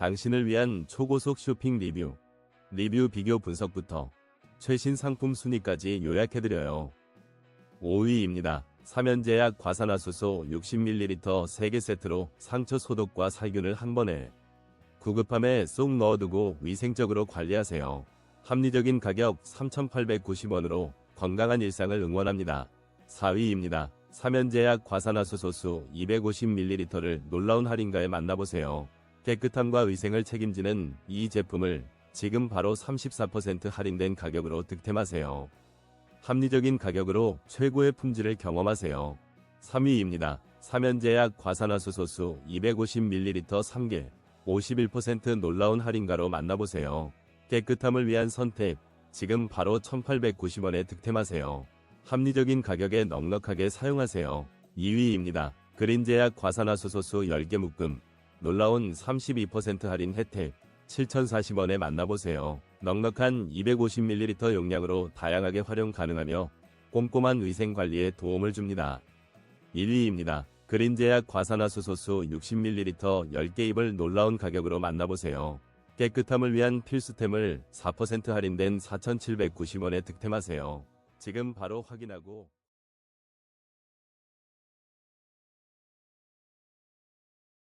당신을 위한 초고속 쇼핑 리뷰, 리뷰 비교 분석부터 최신 상품 순위까지 요약해드려요. 5위입니다. 사면제약 과산화수소 60ml 3개 세트로 상처 소독과 살균을 한 번에 구급함에 쏙 넣어두고 위생적으로 관리하세요. 합리적인 가격 3,890원으로 건강한 일상을 응원합니다. 4위입니다. 사면제약 과산화수소수 250ml를 놀라운 할인가에 만나보세요. 깨끗함과 위생을 책임지는 이 제품을 지금 바로 34% 할인된 가격으로 득템하세요. 합리적인 가격으로 최고의 품질을 경험하세요. 3위입니다. 사면제약 과산화수소수 250ml 3개 51% 놀라운 할인가로 만나보세요. 깨끗함을 위한 선택 지금 바로 1890원에 득템하세요. 합리적인 가격에 넉넉하게 사용하세요. 2위입니다. 그린제약 과산화수소수 10개 묶음 놀라운 32% 할인 혜택 7,040원에 만나보세요. 넉넉한 250ml 용량으로 다양하게 활용 가능하며 꼼꼼한 위생 관리에 도움을 줍니다. 1위입니다. 그린제약 과산화수소수 60ml 10개입을 놀라운 가격으로 만나보세요. 깨끗함을 위한 필수템을 4% 할인된 4,790원에 득템하세요. 지금 바로 확인하고